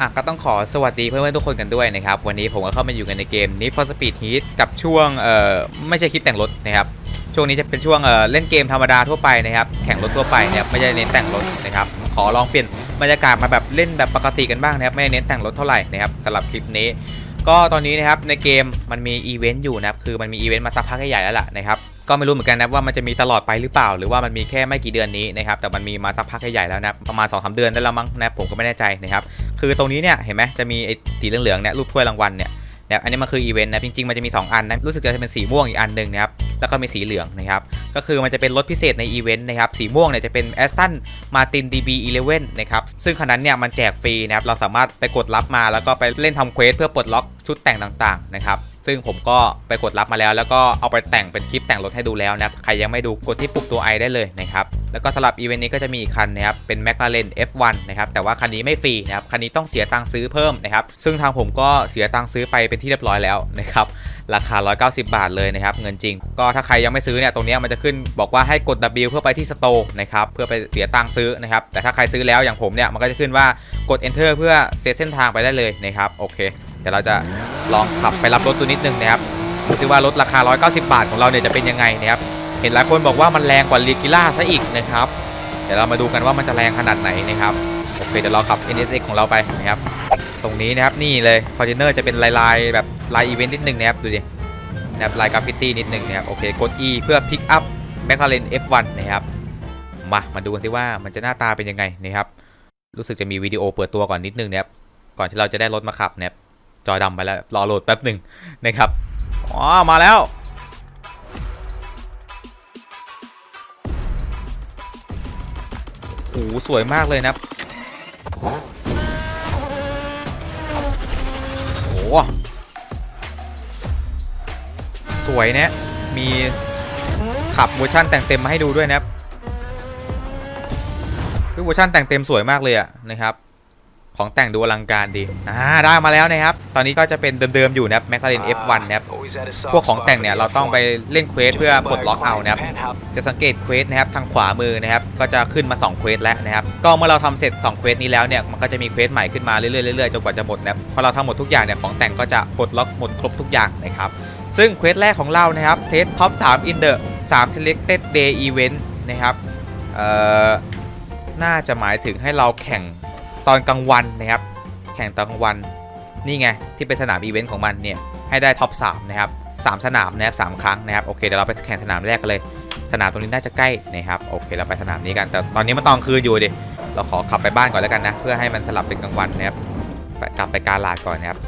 อะก็ต้องขอสวัสดีเพื่อนๆทุกคนกันด้วยนะครับ วันนี้ผมก็เข้ามาอยู่กันในเกม Need for Speed Heat กับช่วงเอ่อไม่ใช่คลิปแต่งรถนะครับ ช่วงนี้จะเป็นช่วงเอ่อเล่นเกมธรรมดาทั่วไปนะครับแข่งรถทั่วไปเนะครับไม่ได้เน้นแต่งรถนะครับขอลองเปลี่ยนบรรยากาศมาแบบเล่นแบบปกติกันบ้างนะครับไม่ได้เน้นแต่งรถเท่าไหร่นะครับสำหรับคลิปนี้ ก็ตอนนี้นะครับในเกมมันมีอีเวนต์อยู่นะครับคือมันมีอีเวนต์มาสักพักใหญ่แล้วล่ะนะครับ ก็ไม่รู้เหมือนกันนะว่ามันจะมีตลอดไปหรือเปล่า หรือว่ามันมีแค่ไม่กี่เดือนนี้นะครับแต่มันมีมาสักพักใหญ่ๆแล้วนะประมาณ2อสเดือนได้แล้วมั้งนะครับผมก็ไม่แน่ใจนะครับคือตรงนี้เนี่ยเห็นไหมจะมีไอ้สีเหลืองๆเนี่ยรูปถ้วยรางวัลเนี่ยนะครับอันนี้มันคืออีเวนต์นะจริงๆมันจะมี 2 อันนะรู้สึกจะเป็นสีม่วงอีกอันหนึ่งนะครับแล้วก็มีสีเหลืองนะครับก็คือมันจะเป็นรถพิเศษในอีเวนต์นะครับสีม่วงเนี่ยจะเป็น Aston Martin DB11 นะครับซึ่งคันนั้นเนี่ยมันแจกฟรีนะครับเราสามารถไปกดรับมาแล้วก็ไปเล่นทำเควสเพื่อปลดล็อกชุดแต่งต่างๆนะครับ ซึ่งผมก็ไปกดรับมาแล้ว แล้วก็เอาไปแต่งเป็นคลิปแต่งรถให้ดูแล้วนะใครยังไม่ดูกดที่ปุ่มตัว i ได้เลยนะครับแล้วก็สำหรับอีเวนต์นี้ก็จะมีอีกคันนะครับเป็น McLaren F1 นะครับแต่ว่าคันนี้ไม่ฟรีนะครับคันนี้ต้องเสียตังค์ซื้อเพิ่มนะครับซึ่งทางผมก็เสียตังค์ซื้อไปเป็นที่เรียบร้อยแล้วนะครับราคา 190 บาทเลยนะครับเงินจริง ก็ถ้าใครยังไม่ซื้อเนี่ยตรงนี้มันจะขึ้นบอกว่าให้กด W เพื่อไปที่สโตร์นะครับเพื่อไปเสียตังค์ซื้อนะครับแต่ถ้าใครซื้อแล้วอย่างผมเนี่ยมันก็จะขึ้นว่ากด Enter เพื่อเซตเส้นทางไปได้เลยนะครับโอเค ดี๋ยวเราจะลองขับไปรับรถตัวนิดนึงนะครับดูซิว่ารถราคา 190 บาทของเราเนี่ยจะเป็นยังไงนะครับ เห็นหลายคนบอกว่ามันแรงกว่าลีกิล่าซะอีกนะครับ เดี๋ยวเรามาดูกันว่ามันจะแรงขนาดไหนนะครับ โอเคเดี๋ยวเราขับ NSX ของเราไปนะครับ ตรงนี้นะครับนี่เลยคอนเทนเนอร์จะเป็นลายๆแบบลายอีเวนต์นิดนึงนะครับดูดิ นะครับลายกราฟฟิตี้นิดนึงนะครับ โอเคกด E เพื่อ pick up McLaren F1 นะครับ มา มาดูกันสิว่ามันจะหน้าตาเป็นยังไงนะครับ รู้สึกจะมีวิดีโอเปิดตัวก่อนนิดนึงนะครับ ก่อนที่เราจะได้รถมาขับนะครับ จอดำไปแล้ว รอโหลดแป๊บหนึ่งนะครับ อ๋อ มาแล้ว โอ้โหสวยมากเลยนะ โอ้โหสวยเนี่ยมีขับเวอร์ชั่นแต่งเต็มมาให้ดูด้วยนะครับคือเวอร์ชันแต่งเต็มสวยมากเลยอะนะครับ ของแต่งดูอลังการดี อ่า ได้มาแล้วนะครับ ตอนนี้ก็จะเป็นเดิมๆอยู่นะครับ McLaren F1 นะครับ พวกของแต่งเนี่ย เราต้องไปเล่นเควสเพื่อปลดล็อกเอานะครับ จะสังเกตเควสนะครับทางขวามือนะครับ ก็จะขึ้นมา2เควสแล้วนะครับ ก็เมื่อเราทำเสร็จ2เควสนี้แล้วเนี่ย มันก็จะมีเควสใหม่ขึ้นมาเรื่อยๆจนกว่าจะหมดนะครับ พอเราทำหมดทุกอย่างเนี่ย ของแต่งก็จะปลดล็อกหมดครบทุกอย่างนะครับ ซึ่งเควสแรกของเรานะครับเควสท็อป3 in the 3 selected day event นะครับ เอ่อ น่าจะหมายถึงให้เราแข่ง ตอนกลางวันนะครับ แข่งตอนกลางวันนี่ไงที่เป็นสนามอีเวนต์ของมันเนี่ยให้ได้ท็อป3นะครับสามสนามนะครับสามครั้งนะครับโอเคเดี๋ยวเราไปแข่งสนามแรกกันเลย สนามตรงนี้น่าจะใกล้นะครับโอเคเราไปสนามนี้กันแต่ตอนนี้มันตอนคืนอยู่ดิเราขอขับไปบ้านก่อนแล้วกันนะ เพื่อให้มันสลับเป็นกลางวันนะครับกลับไปกาลาดก่อนนะครับ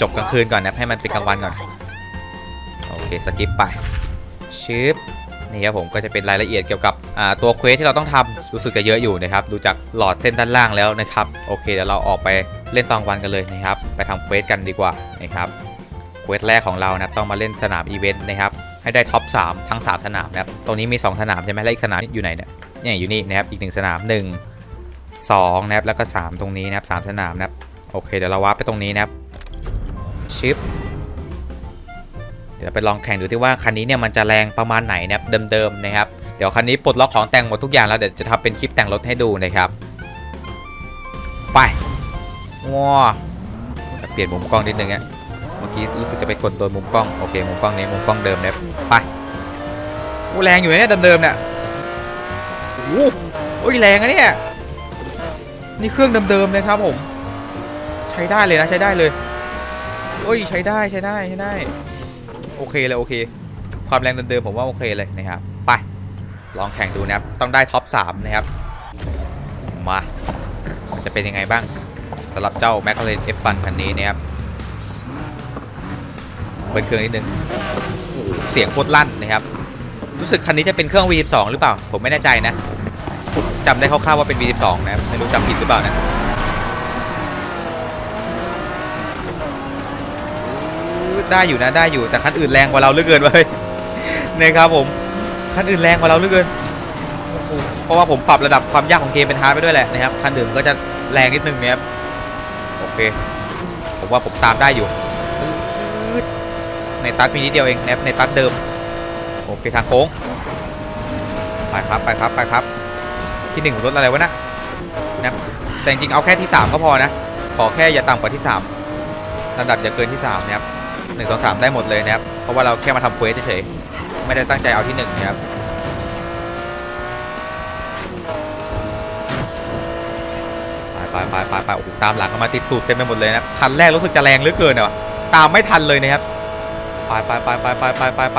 จบกลางคืนก่อนนะครับให้มันเป็นกลางวันก่อนโอเคสกิปไปชิป นี่ครับผมก็จะเป็นรายละเอียดเกี่ยวกับตัวเควสที่เราต้องทำรู้สึกจะเยอะอยู่นะครับดูจากหลอดเส้นด้านล่างแล้วนะครับโอเคเดี๋ยวเราออกไปเล่นตอนกลางวันกันเลยนะครับไปทำเควสกันดีกว่านะครับเควสแรกของเรานะต้องมาเล่นสนามอีเวนต์นะครับให้ได้ท็อป3ทั้ง 3 สนามนะครับตรงนี้มี 2 สนามใช่ไหมแล้วอีกสนามอยู่ไหนเนี่ยเนี่ยอยู่นี่นะครับอีก 1 สนาม 1 2นะครับแล้วก็ 3 ตรงนี้นะครับ3สนามนะครับโอเคเดี๋ยวเราวาร์ปไปตรงนี้นะครับชิป เดี๋ยวไปลองแข่งดูที่ว่าคันนี้เนี่ยมันจะแรงประมาณไหนนะครับเดิมๆนะครับ เดี๋ยวคันนี้ปลดล็อกของแต่งหมดทุกอย่างแล้วเดี๋ยวจะทำเป็นคลิปแต่งรถให้ดูนะครับ ไปว้าเปลี่ยนมุมกล้องนิดนึงอะเมื่อกี้รู้สึกจะไปกดโดนมุมกล้องโอเคมุมกล้องนี้มุมกล้องเดิมเนี่ยไปแรงอยู่เนี่ยเดิมๆเนี่ยโอ้โอ้ยแรงอะเนี่ยนี่เครื่องเดิมๆเลยครับผม ใช้ได้เลยนะใช้ได้เลยโอ้ยใช้ได้ใช้ได้ใช้ได้ โอเคเลยโอเค ความแรงเดิมๆผมว่าโอเคเลยนะครับไปลองแข่งดูนะครับต้องได้ท็อป3นะครับมาจะเป็นยังไงบ้างสำหรับเจ้า McLaren F1 คันนี้นะครับเปิดเครื่องนิดนึงเสียงโคตรลั่นนะครับ รู้สึกคันนี้จะเป็นเครื่อง V12 หรือเปล่า ผมไม่แน่ใจนะจำได้คร่าวๆว่าเป็น V12 นะไม่รู้จำผิดหรือเปล่านะ ได้อยู่นะได้อยู่แต่คันอื่นแรงกว่าเราเหลือเกินเว้ยนะครับผมคันอื่นแรงกว่าเราเหลือเกินเพราะว่าผมปรับระดับความยากของเกมเป็นฮาร์ดไปด้วยแหละนะครับคันอื่นก็จะแรงนิดนึงนะครับโอเคผมว่าผมตามได้อยู่ ในตัดมีนิดเดียวเองนะครับในตัดเดิมโอเคทางโค้งไปครับไปครับไปครับ ที่หนึ่งรถอะไรวะนะนะครับแต่จริงเอาแค่ที่3ก็พอนะขอแค่อย่าต่ำกว่าที่3ลำดับอย่าเกินที่3นะครับ หนึ่งสองสามได้หมดเลยนะครับ เพราะว่าเราแค่มาทำเควสเฉยๆไม่ได้ตั้งใจเอาที่หนึ่งนะครับไปไปไปไปโอ้โหตามหลังกันมาติดตูดเต็มไปหมดเลยนะคันแรกรู้สึกจะแรงเหลือเกินอะตามไม่ทันเลยนะครับไปไปไปไปไปไปไปไป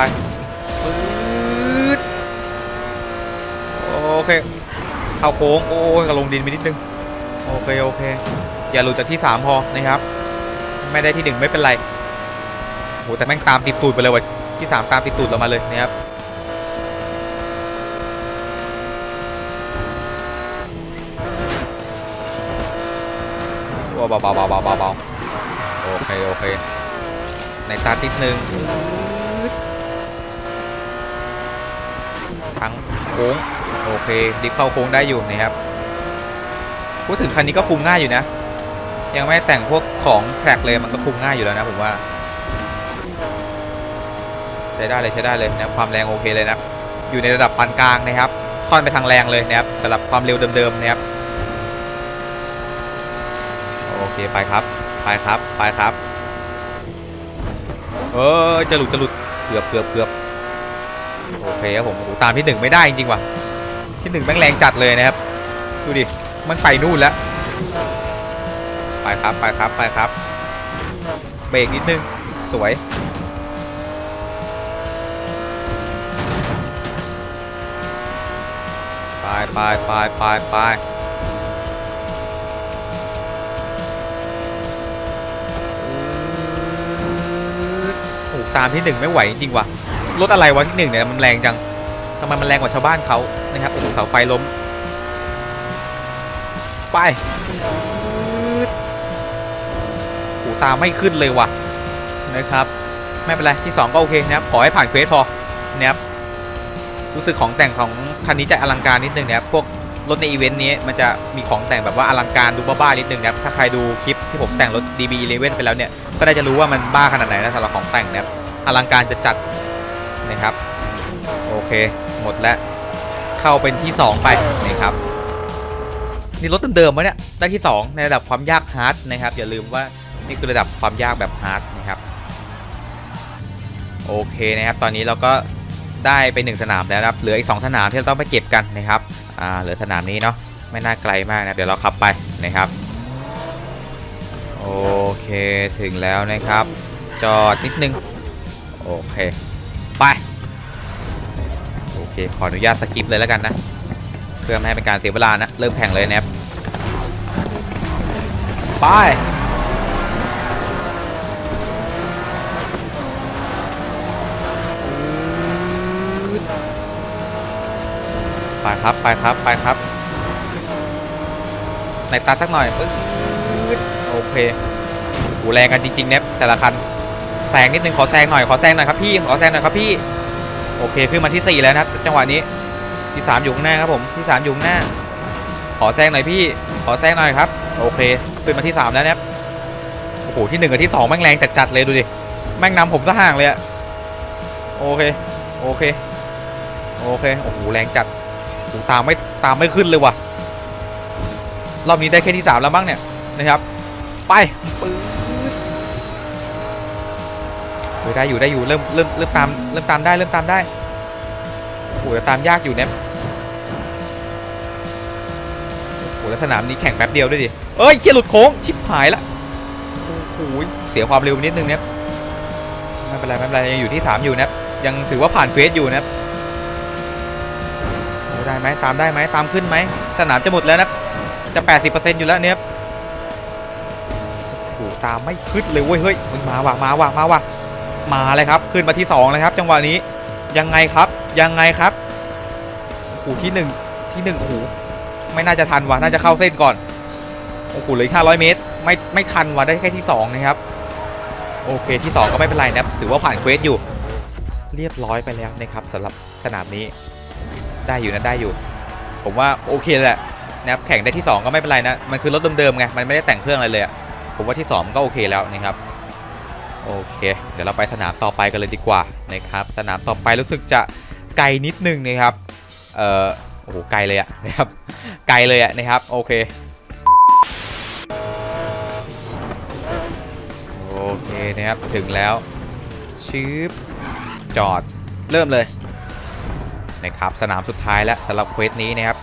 ปื๊ดโอเคเข้าโค้งโอ้ยกระลงดินไปนิดนึงโอเคโอเค อย่าหลุดจากที่ 3 พอนะครับ ไม่ได้ที่ 1 ไม่เป็นไร โหแต่แม่งตามติดตูดไปเลยว่ะที่3ตามติดตูดเรามาเลยนะครับว้าวเบาเบาเบาเบาเบาเบาโอเคโอเคในตาติดหนึ่งทั้งโค้งโอเคดิฟเข้าโค้งได้อยู่นะครับพูดถึงคันนี้ก็คุมง่ายอยู่นะ ยังไม่แต่งพวกของแทร็กเลยมันก็คุมง่ายอยู่แล้วนะผมว่า ช้ได้เลยใช้ได้เลยนะความแรงโอเคเลยนะอยู่ในระดับปานกลางนะครับค่อนไปทางแรงเลยนะครับสำหรับความเร็วเดิมๆนะครับโอเคไปครับไปครับไปครับเออจะหลุดจะหลุดเกือบเกือบเกือบโอเคครับผมตามที่หนึ่งไม่ได้จริงๆว่ะที่หนึ่งแม่งแรงจัดเลยนะครับดูดิมันไปนู่นแล้วไปครับไปครับไปครับเบรกนิดนึงสวย ไปไปไปไปไปโอ้โหตามที่หนึ่งไม่ไหวจริงๆว่ะรถอะไรวะที่หนึ่งเนี่ยมันแรงจังทำไมมันแรงกว่าชาวบ้านเขานะครับโอ้โหเสาไฟล้ม ไปโอ้ตามไม่ขึ้นเลยว่ะนะครับ ไม่เป็นไรที่2ก็โอเคนะครับขอให้ผ่านเควสพอนะครับ รู้สึกของแต่งของคันนี้จะอลังการนิดนึงนะครับพวกรถในอีเวนต์นี้มันจะมีของแต่งแบบว่าอลังการดูบ้าๆนิดนึงนะครับถ้าใครดูคลิปที่ผมแต่งรถ DB11 ไปแล้วเนี่ยก็ได้จะรู้ว่ามันบ้าขนาดไหนนะสำหรับของแต่งนะครับอลังการจะจัดนะครับโอเคหมดแล้วเข้าเป็นที่ 2 ไปนะครับนี่รถเดิมๆวะเนี่ยได้ที่ 2 ในระดับความยากฮาร์ดนะครับอย่าลืมว่านี่คือระดับความยากแบบฮาร์ดนะครับโอเคนะครับตอนนี้เราก็ ได้ไป 1 สนามแล้วนะครับเหลืออีก2สนามที่เราต้องไปเก็บกันนะครับอ่าเหลือสนามนี้เนาะไม่น่าไกลมากนะเดี๋ยวเราขับไปนะครับโอเคถึงแล้วนะครับ จอดนิดนึงโอเคไปโอเคขออนุญาตสกิปเลยแล้วกันนะเพื่อไม่ให้เป็นการเสียเวลานะเริ่มแข่งเลยนะครับไป ไปครับไปครับไปครับในตาสักหน่อยปึ๊บโอเคหูแรงกันจริงๆเน็บแต่ละคันแซงนิดนึงขอแซงหน่อยขอแซงหน่อยครับพี่ขอแซงหน่อยครับพี่โอเคขึ้นมาที่ 4 แล้วนะครับจังหวะนี้ที่3อยู่ข้างหน้าครับผมที่3อยู่ข้างหน้า ขอแซงหน่อยพี่ ขอแซงหน่อยครับ โอเคขึ้นมาที่ 3 แล้วนะครับโอ้โหที่1กับที่2แม่งแรงจัดๆเลยดูดิแม่งนำผมซะห่างเลยอะโอเคโอเคโอเคโอ้โหแรงจัด โหตามไม่ตามไม่ขึ้นเลยว่ะ รอบนี้ได้แค่ที่3แล้วมั้งเนี่ยนะครับ ไปปื๊ดได้อยู่ได้อยู่เริ่มเริ่มเริ่มตามเริ่มตามได้เริ่มตามได้โอ้โหตามยากอยู่เนี่ยโอ้โหแล้วสนามนี้แข่งแป๊บเดียวด้วยดิ เอ้ยเคียหลุดโค้งชิบหายละโอ้โหเสียความเร็วนิดนึงเนี่ยไม่เป็นไรไม่เป็นไรยังอยู่ที่3อยู่นะครับยังถือว่าผ่านเควสอยู่นะครับ ไหมตามได้ไหมตามขึ้นไหมสนามจะหมดแล้วนะจะ 80%อยู่แล้วเนี่ยโอ้โหตามไม่ขึ้นเลยเว้ยเฮ้ยมึงมาว่ะมาว่ะมาว่ะมาเลยครับขึ้นมาที่2เลยครับ จังหวะนี้ยังไงครับยังไงครับโอ้โหที่1ที่1โอ้โหไม่น่าจะทันว่ะน่าจะเข้าเส้นก่อนโอ้โหเหลือ500 เมตร ไม่ไม่ทันว่ะได้แค่ที่2นะครับโอเคที่ 2 ก็ไม่เป็นไรนะถือว่าผ่านเควสอยู่ เรียบร้อยไปแล้วนะครับสำหรับสนามนี้ ได้อยู่นะได้อยู่ ผมว่าโอเคแหละนะแข่งได้ที่ 2 ก็ไม่เป็นไรนะ มันคือรถเดิมๆไง มันไม่ได้แต่งเครื่องอะไรเลยผมว่าที่ 2 ก็โอเคแล้วนะครับ โอเค เดี๋ยวเราไปสนามต่อไปกันเลยดีกว่านะครับ สนามต่อไปรู้สึกจะไกลนิดนึงนะครับ เอ่อ โอ้โห ไกลเลยอะนะครับ ไกลเลยอะนะครับ โอเค โอเคนะครับ ถึงแล้วชิปจอด เริ่มเลย นะครับสนามสุดท้ายแล้วสำหรับเควสนี้นะครับ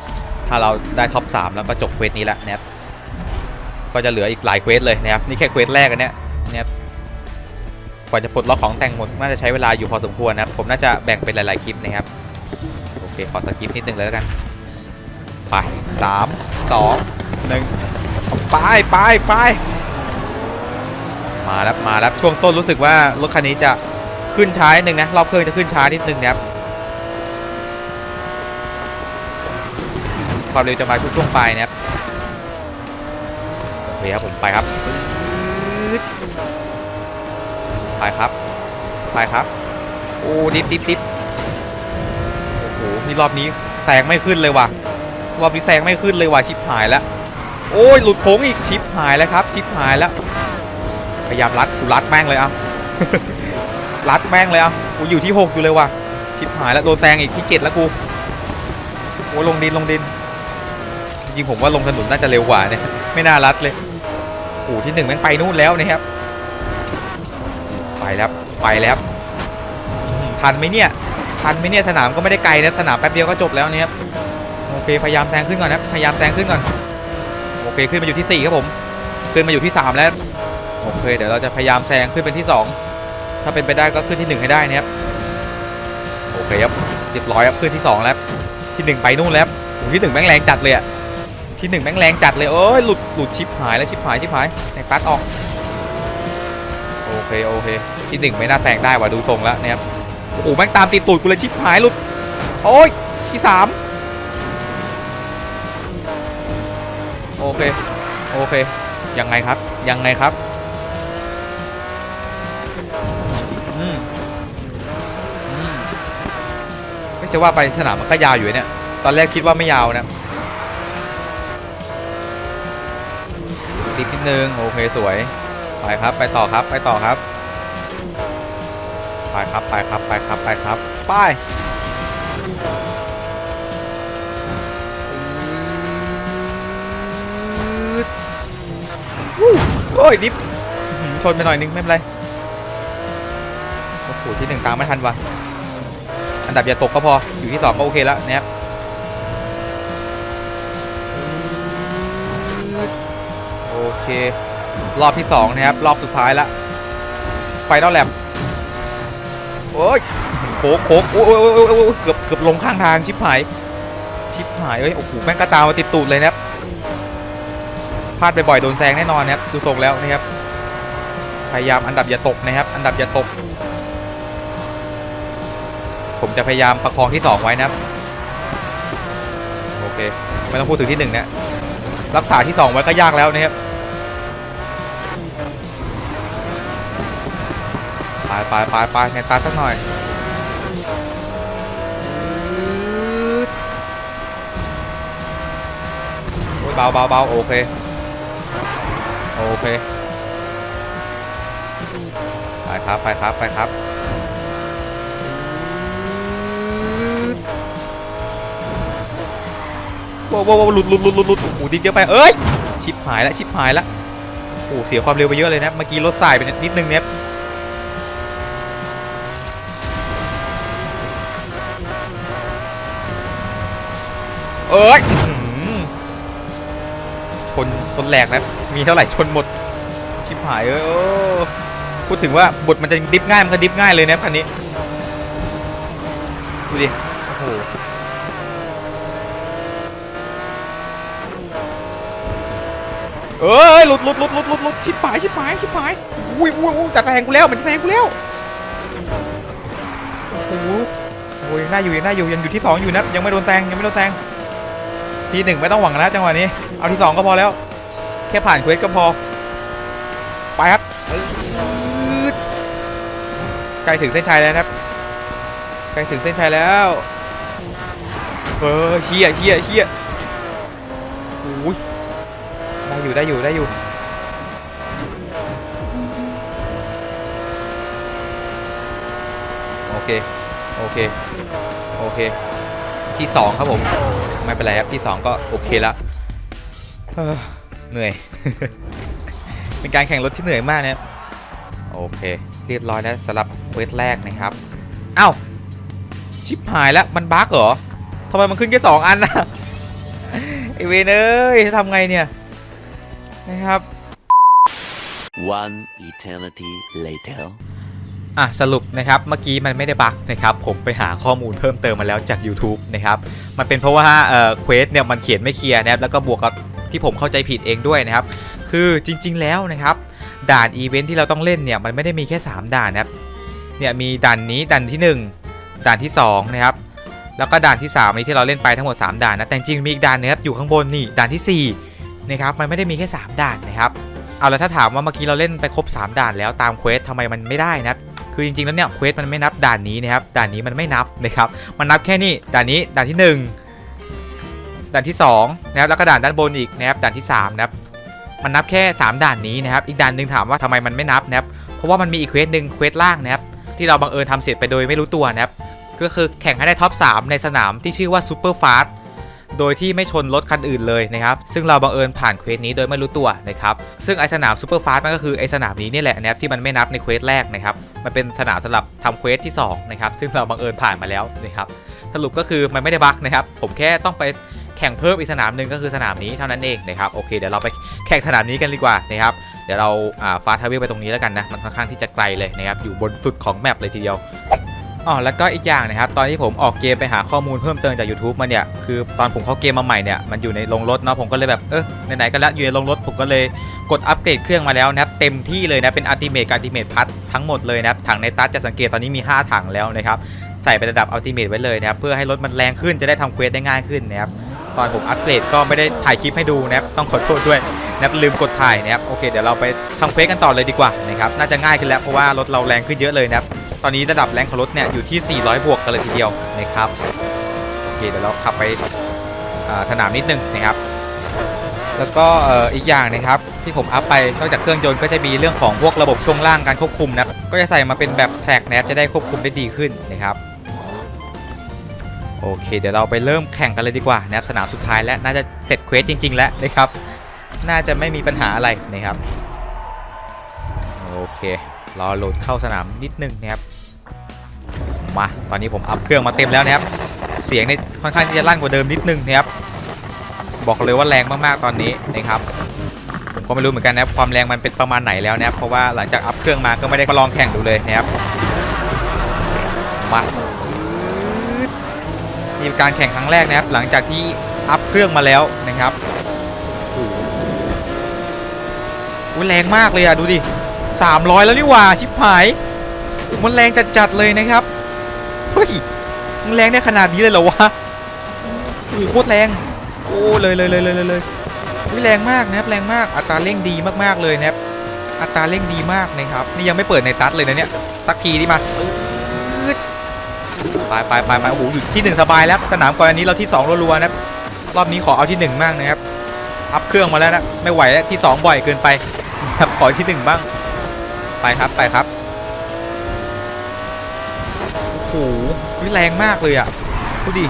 ถ้าเราได้ท็อป3แล้วก็จบเควสนี้แล้วนะครับก็จะเหลืออีกหลายเควสเลยนะครับนี่แค่เควสแรกอันเนี้ยนะครับกว่าจะปลดล็อกของแต่งหมดน่าจะใช้เวลาอยู่พอสมควรนะครับผมน่าจะแบ่งเป็นหลาย ๆ คลิปนะครับโอเคขอสกิปนิดนึงเลยแล้วกันไปสามสองหนึ่งไปไปไปมาแล้วมาแล้วช่วงต้นรู้สึกว่ารถคันนี้จะขึ้นช้านิดนึงนะรอบเครื่องจะขึ้นช้านิดนึงนะครับ ความเร็วจะมาช่วงช่วงปลายนะครับโอเคครับผมไปครับปึ๊ดไปครับไปครับโอ้ดิบดิบดิบโอ้โหนี่รอบนี้แซงไม่ขึ้นเลยว่ะรอบนี้แซงไม่ขึ้นเลยว่ะชิปหายแล้วโอ้ยหลุดโค้งอีกชิปหายแล้วครับ ชิปหายแล้วพยายามรัดกูรัดแม่งเลยอะรัดแม่งเลยอะกูอยู่ที่ 6 อยู่เลยว่ะชิบหายแล้วโดนแซงอีกที่ 7 แล้วกูโอ้ลงดินลงดินจ ริงผมว่าลงถนนน่าจะเร็วกว่าเนี่ยไม่น่ารัดเลยโอ้ที่หนึ่งแม่งไปนู่นแล้วนะครับ ไปแล้วไปแล้วทันไหมเนี่ยทันไหมเนี่ยสนามก็ไม่ได้ไกลนะสนามแป๊บเดียวก็จบแล้วเนี่ยครับโอเคพยายามแซงขึ้นก่อนนะพยายามแซงขึ้นก่อนโอเคขึ้นมาอยู่ที่4ครับผมขึ้นมาอยู่ที่ 3 แล้วโอเคเดี๋ยวเราจะพยายามแซงขึ้นเป็นที่ 2 ถ้าเป็นไปได้ก็ขึ้นที่ 1 ให้ได้นะครับโอเคครับเรียบร้อยครับขึ้นที่ 2 แล้วที่ 1 ไปนู่นแล้วโอ้โหที่1แม่งแรงจัดเลยอะ ที่1แม่งแรงจัดเลยเอ้ยหลุดหลุดชิปหายแล้วชิปหายชิปหายในปัดออกโอเคโอเคที่1ไม่น่าแซงได้ว่ะดูทรงแล้วนะครับโอ้โหแม่งตามติดตูดกูเลยชิปหายหลุดโอ้ยที่3โอเคโอเคยังไงครับยังไงครับอืมอืมไม่จะว่าไปสนามมันก็ยาวอยู่เนี่ยตอนแรกคิดว่าไม่ยาวนะติด นิดนึง โอเคสวย ไปครับไปต่อครับไปต่อครับ ไปครับไปครับไปครับไปครับไปวู้โอ้ยดิฟอื้อหือชนไปหน่อยนึงไม่เป็นไรโอ้โหที่หนึ่งตามไม่ทันว่ะอันดับอย่าตกก็พออยู่ที่สองก็โอเคแล้วนะครับโอ เครอบที่สองนะครับรอบสุดท้ายละไฟนอลแลบโอ้ยโค้งโค้งโอ้ยโอ้ยโอ้ยโอ้ยเกือบเกือบลงข้างทางชิบหายชิบหายเอ้ยโอ้โหแม่งกระตามมาติดตูดเลยนะครับพลาดบ่อยๆโดนแซงแน่นอนนะครับดูทรงแล้วนะครับพยายามอันดับอย่าตกนะครับ อันดับอย่าตก ผมจะพยายามประคองที่ 2 ไว้นะครับโอเคไม่ต้องพูดถึงที่1นะรักษาที่ 2 ไว้ก็ยากแล้วนะครับ ไปไปไปไปในตาสักหน่อยโอ้ยเบาเบาเบาโอเค โอเค ไปครับ ไปครับ ไปครับ ว้าวว้าวหลุดหลุดหลุดหลุดหลุดโอ้โหดินเยอะไป เอ้ย ชิปหายแล้ว ชิปหายแล้วโอ้โหเสียความเร็วไปเยอะเลยนะ เมื่อกี้รถสายไปนิดนึงเนี่ย อ้ยชนชนแหลกนะ มีเท่าไหร่ชนหมด ชิปหายเอ้ยโอ้พูดถึงว่าบทมันจะดิฟง่าย มันก็ดิฟง่ายเลยนะคันนี้ ดูดิ โอ้โหเอ้ยหลุดหลุดหลุดหลุดหลุดหลุดชิบหายชิบหายชิบหายอุ้ยอุ้ยอุ้ยจะแซงกูแล้วมันจะแซงกูแล้วโอ้โหโอ้ยยังได้อยู่ยังได้อยู่ยังอยู่ที่สองอยู่นะยังไม่โดนแซงยังไม่โดนแซง ทีหนึ่งไม่ต้องหวังนะจังหวะนี้ เอาที่สองก็พอแล้ว แค่ผ่านเควสก็พอ ไปครับใกล้ถึงเส้นชัยแล้วครับใกล้ถึงเส้นชัยแล้วเออเชี่ยเชี่ยเชี่ยโอ้ยได้อยู่ได้อยู่ได้อยู่โอเค โอเค โอเค ที่สองครับผม ไม่เป็นไรครับที่สองก็โอเคละเอ้อเหนื่อย เป็นการแข่งรถที่เหนื่อยมากเนี่ยโอเค เรียบร้อยแล้วสำหรับเควสแรกนะครับเอ้าชิปหายแล้วมันบั๊กเหรอทำไมมันขึ้นแค่สองอันนะไอเวนเอ้ยทำไงเนี่ยนะครับ One eternity later. อะสรุปนะครับเมื่อกี้มันไม่ได้บั๊กนะครับผมไปหาข้อมูลเพิ่มเติมมาแล้วจาก YouTube นะครับมันเป็นเพราะว่าเอ่อเควสเนี่ยมันเขียนไม่เคลียร์นะครับแล้วก็บวกกับที่ผมเข้าใจผิดเองด้วยนะครับคือจริง ๆ แล้วนะครับด่านอีเวนท์ที่เราต้องเล่นเนี่ยมันไม่ได้มีแค่ 3 ด่านนะครับเนี่ยมีด่านนี้ด่านที่ 1 ด่านที่2นะครับแล้วก็ด่านที่3นี้ที่เราเล่นไปทั้งหมด 3 ด่านนะแต่จริงมีอีกด่านนึงครับอยู่ข้างบนนี่ด่านที่4นะครับมันไม่ได้มีแค่ 3 ด่านนะครับเอาแล้วถ้าถามว่าเมื่อกี้เราเล่นไปครบ 3 ด่านแล้วตามเควสทำไมมันไม่ได้นะครับ คือจริงๆแล้วเนี่ยเควสมันไม่นับด่านนี้นะครับด่านนี้มันไม่นับนะครับมันนับแค่นี้ด่านนี้ด่านที่ 1 ด่านที่2นะครับแล้วก็ด่านด้านบนอีกนะครับด่านที่3นะครับมันนับแค่ 3 ด่านนี้นะครับ อีกด่านหนึ่งถามว่าทำไมมันไม่นับนะครับเพราะว่ามันมีอีกเควสหนึ่งเควสล่างนะครับที่เราบังเอิญทำเสร็จไปโดยไม่รู้ตัวนะครับก็คือแข่งให้ได้ท็อป3ในสนามที่ชื่อว่าซูเปอร์ฟาส โดยที่ไม่ชนรถคันอื่นเลยนะครับ ซึ่งเราบังเอิญผ่านเควสนี้โดยไม่รู้ตัวนะครับ ซึ่งไอสนามซูเปอร์ฟาสต์มันก็คือไอสนามนี้นี่แหละนะครับที่มันไม่นับในเควสแรกนะครับ มันเป็นสนามสำหรับทำเควสที่2นะครับ ซึ่งเราบังเอิญผ่านมาแล้วนะครับ สรุปก็คือมันไม่ได้บั๊กนะครับ ผมแค่ต้องไปแข่งเพิ่มอีกสนามหนึ่งก็คือสนามนี้เท่านั้นเองนะครับโอเคเดี๋ยวเราไปแข่งสนามนี้กันดีกว่านะครับเดี๋ยวเราฟาสทาวิลไปตรงนี้แล้วกันนะมันค่อนข้างที่จะไกลเลยนะครับอยู่บนสุดของแมปเลยทีเดียว อ๋อแล้วก็อีกอย่างนะครับตอนที่ผมออกเกมไปหาข้อมูลเพิ่มเติมจาก YouTube มาเนี่ยคือตอนผมเข้าเกมมาใหม่เนี่ยมันอยู่ในโรงรถเนาะผมก็เลยแบบเออไหนๆก็แล้วอยู่ในโรงรถผมก็เลยกดอัปเกรดเครื่องมาแล้วนะครับเต็มที่เลยนะเป็นอัลติเมทอัลติเมทพัททั้งหมดเลยนะครับถังในตัสจะสังเกตตอนนี้มี 5 ถังแล้วนะครับใส่เป็นระดับอัลติเมทไว้เลยนะครับเพื่อให้รถมันแรงขึ้นจะได้ทำเควสได้ง่ายขึ้นนะครับตอนผมอัปเกรดก็ไม่ได้ถ่ายคลิปให้ดูนะครับต้องขอโทษด้วยนะครับลืมกดถ่ายนะครับโอเคเดี๋ยวเราไปทำเควสกันต่อเลยดีกว่านะครับน่าจะง่ายขึ้นแล้วเพราะว่ารถเราแรงขึ้นเยอะเลยนะครับ ตอนนี้ระดับแรงของรถเนี่ยอยู่ที่ 400 บวกกันเลยทีเดียวนะครับโอเคเดี๋ยวเราขับไปสนามนิดนึงนะครับ แล้วก็อีกอย่างนะครับที่ผมอัพไปนอกจากเครื่องยนต์ก็จะมีเรื่องของพวกระบบช่วงล่างการควบคุมนะก็จะใส่มาเป็นแบบแทร็กนะครับจะได้ควบคุมได้ดีขึ้นนะครับโอเค เดี๋ยวเราไปเริ่มแข่งกันเลยดีกว่านะครับสนามสุดท้ายแล้วน่าจะเสร็จเควสจริง ๆ แล้วนะครับ น่าจะไม่มีปัญหาอะไรนะครับโอเค รอโหลดเข้าสนามนิดนึงนะครับมาตอนนี้ผมอัพเครื่องมาเต็มแล้วนะครับ เสียงนี่ค่อนข้างที่จะลั่นกว่าเดิมนิดนึงนะครับ บอกเลยว่าแรงมากๆตอนนี้นะครับผมก็ไม่รู้เหมือนกันนะครับความแรงมันเป็นประมาณไหนแล้วนะครับเพราะว่าหลังจากอัพเครื่องมาก็ไม่ได้มาลองแข่งดูเลยนะครับมานี่การแข่งครั้งแรกนะครับ หลังจากที่อัพเครื่องมาแล้วนะครับโอ้โหอุ๊ยแรงมากเลยอะดูดิ 300 แล้วนี่ว่าชิบหาย มันแรงจัดๆเลยนะครับ เฮ้ย มันแรงได้ขนาดนี้เลยเหรอวะโอ้โคตรแรง โอ้เลยเลยเลยเลยเลยเลยแรงมากนะครับแรงมาก อัตราเร่งดีมากๆเลยนะครับ อัตราเร่งดีมากนะครับ นี่ยังไม่เปิดในตัดเลยนะเนี่ยสักทีดิมาไปไปไปไปโอ้โหอยู่ที่หนึ่งสบายแล้วสนามก่อนอันนี้เราที่สองรัวๆนะครับรอบนี้ขอเอาที่หนึ่งบ้างนะครับอัพเครื่องมาแล้วนะไม่ไหวแล้วที่สองบ่อยเกินไปครับขอที่หนึ่งบ้าง ไปครับไปครับโอ้โหวิแรงมากเลยอะดูดิ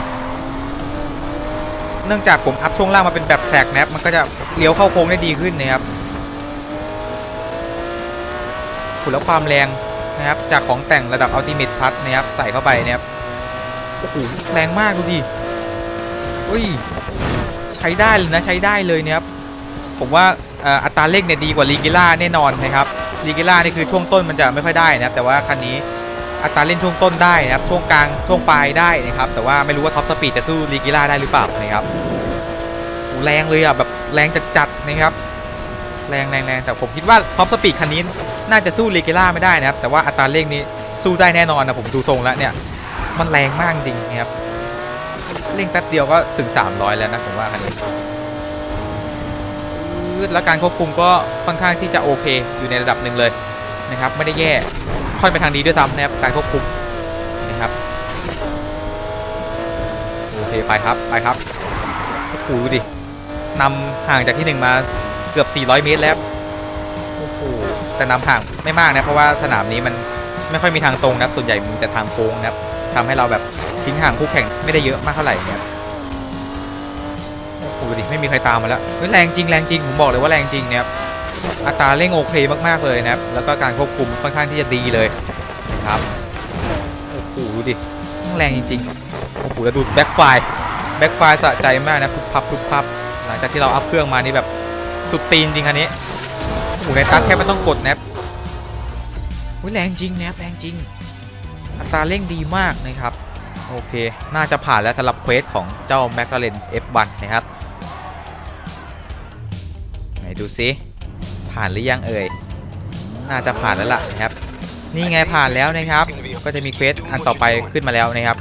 เนื่องจากผมอัพช่วงล่างมาเป็นแบบแทร็กนบมันก็จะเลี้ยวเข้าโค้งได้ดีขึ้นนะครับขุดแล้วความแรงนะครับจากของแต่งระดับอัลติเมทพัทนะครับใส่เข้าไปนะครับโอ้โหแรงมากดูดิอุ้ยใช้ได้เลยนะใช้ได้เลยนะครับผมว่าอัตราเร่งเนี่ยดีกว่าลีกิล่าแน่นอนนะครับ ลีกิล่านี่คือช่วงต้นมันจะไม่ค่อยได้นะครับแต่ว่าคันนี้อัตราเร่งช่วงต้นได้นะครับช่วงกลางช่วงปลายได้นะครับแต่ว่าไม่รู้ว่าท็อปสปีดจะสู้ลีกิล่าได้หรือเปล่านะครับแรงเลยอะแบบแรงจัดๆนะครับแรงแรงแรงแต่ผมคิดว่าท็อปสปีดคันนี้น่าจะสู้ลีกิล่าไม่ได้นะครับแต่ว่าอัตราเร่งนี้สู้ได้แน่นอนนะผมดูทรงแล้วเนี่ยมันแรงมากจริงนะครับเร่งแป๊บเดียวก็ถึง 300 แล้วนะผมว่าคันนี้ แล้วการควบคุมก็ค่อนข้างที่จะโอเค อยู่ในระดับหนึ่งเลยนะครับไม่ได้แย่ค่อนไปทางดีด้วยซ้ำนะครับการควบคุมนะครับโอเคไปครับไปครับโอ้โหดูดินำห่างจากที่หนึ่งมาเกือบ 400 เมตรแล้วโอ้โหแต่นำห่างไม่มากนะเพราะว่าสนามนี้มันไม่ค่อยมีทางตรงนะส่วนใหญ่มีแต่ทางโค้งนะครับทำให้เราแบบทิ้งห่างคู่แข่งไม่ได้เยอะมากเท่าไหร่นี่ยโอ้โหดิไม่มีใครตามมาแล้วแรงจริงแรงจริงผมบอกเลยว่าแรงจริงเนี่ยครับอัตราเร่งโอเคมากๆเลยนะครับแล้วก็การควบคุมค่อนข้างที่จะดีเลยนะครับโอ้โหดูดิแรงจริงๆโอ้โหแล้วดูแบ็คไฟแบ็คไฟสะใจมากนะพุบพับพุบพับหลังจากที่เราอัพเครื่องมานี่แบบสุดตีนจริงคันนี้โอ้โหในตัดแค่ไม่ต้องกดนะครับอุ๊ยแรงจริงนะครับแรงจริง อัตราเร่งดีมากนะครับโอเค น่าจะผ่านแล้วสำหรับเควสของเจ้า m c l a r e n F1 นะครับ ดูซิผ่านหรือยังเอ่ยน่าจะผ่านแล้วล่ะนะครับ นี่ไงผ่านแล้วนะครับ ก็จะมีเควสอันต่อไปขึ้นมาแล้วนะครับ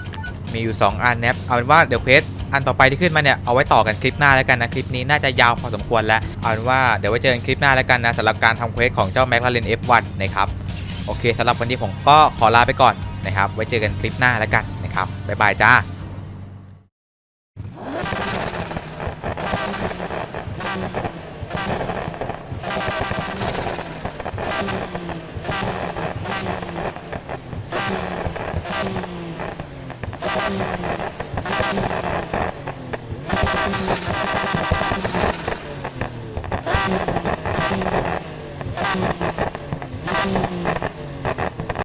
มีอยู่ 2 อันนะครับเอาเป็นว่าเดี๋ยวเควสอันต่อไปที่ขึ้นมาเนี่ยเอาไว้ต่อกันคลิปหน้าแล้วกันนะคลิปนี้น่าจะยาวพอสมควรแล้วเอาเป็นว่าเดี๋ยวไว้เจอกันคลิปหน้าแล้วกันนะสำหรับการทำเควสของเจ้า m c l a r e n F1 นะครับโอเคสำหรับวันนี้ผมก็ขอลาไปก่อนนะครับ ไว้เจอกันคลิปหน้าแล้วกันนะครับบ๊ายบายจ้า